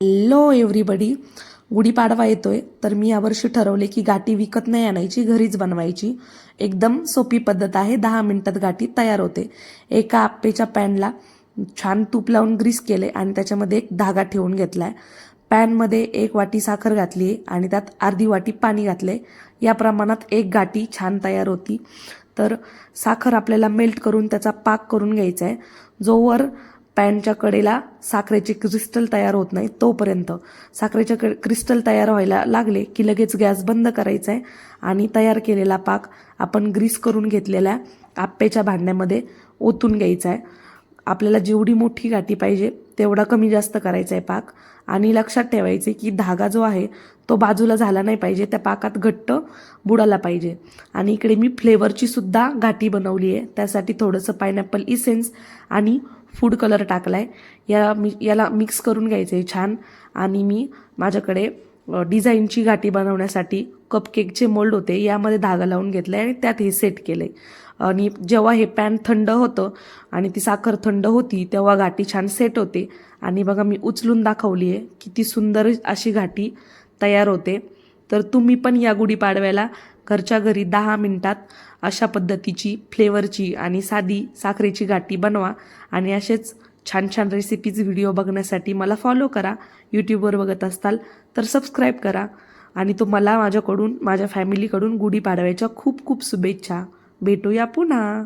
Hello everybody Gudi Padwa येतोय. तर मी यावर्षी ठरवले की गाठी विकत नाही आणायची घरीच बनवायची. एकदम सोपी पद्धत आहे. दहा मिनिटात गाठी तयार होते. एका आप्पेच्या पॅनला छान तूप लावून ग्रीस केले आणि त्याच्यामध्ये एक धागा ठेवून घेतलाय. पॅनमध्ये एक वाटी साखर घातली आहे आणि त्यात अर्धी वाटी पाणी घातले या प्रमाणात एक गाठी छान तयार होती. तर साखर आपल्याला मेल्ट करून त्याचा पाक करून घ्यायचा आहे जोवर पॅनच्या कडेला साखरेचे क्रिस्टल तयार होत नाही तोपर्यंत. साखरेच्या क क्रिस्टल तयार व्हायला लागले की लगेच गॅस बंद करायचा आहे आणि तयार केलेला पाक आपण ग्रीस करून घेतलेल्या आप्पेच्या भांड्यामध्ये ओतून घ्यायचा आहे आपल्याला जेवढी मोठी गाठी पाहिजे तेवढा कमी जास्त करायचा आहे पाक. आणि लक्षात ठेवायचे की धागा जो आहे तो बाजूला झाला नाही पाहिजे त्या पाकात घट्ट बुडाला पाहिजे. आणि इकडे मी फ्लेवरची सुद्धा घाटी बनवली आहे त्यासाठी थोडंसं पायनॅपल इसेन्स आणि फूड कलर टाकला आहे या मी याला मिक्स करून घ्यायचं आहे छान. आणि मी माझ्याकडे डिझाईनची गाठी बनवण्यासाठी कपकेकचे मोल्ड होते यामध्ये धागा लावून घेतला आहे आणि त्यात हे सेट केलं आहे आणि जेव्हा हे पॅन थंड होतं आणि ती साखर थंड होती तेव्हा गाठी छान सेट होते. आणि बघा मी उचलून दाखवली आहे किती सुंदर अशी गाठी तयार होते. तर तुम्ही पण या गुढीपाडव्याला घरच्या घरी दहा मिनटात अशा पद्धतीची फ्लेवरची आणि साधी साखरेची गाठी बनवा. आणि असेच छान छान रेसिपीज व्हिडिओ बघण्यासाठी मला फॉलो करा. यूट्यूबवर बघत असताल तर सबस्क्राईब करा. आणि तुम्हाला माझ्याकडून माझ्या फॅमिलीकडून गुढीपाडव्याच्या खूप खूप शुभेच्छा. भेटूया पुन्हा.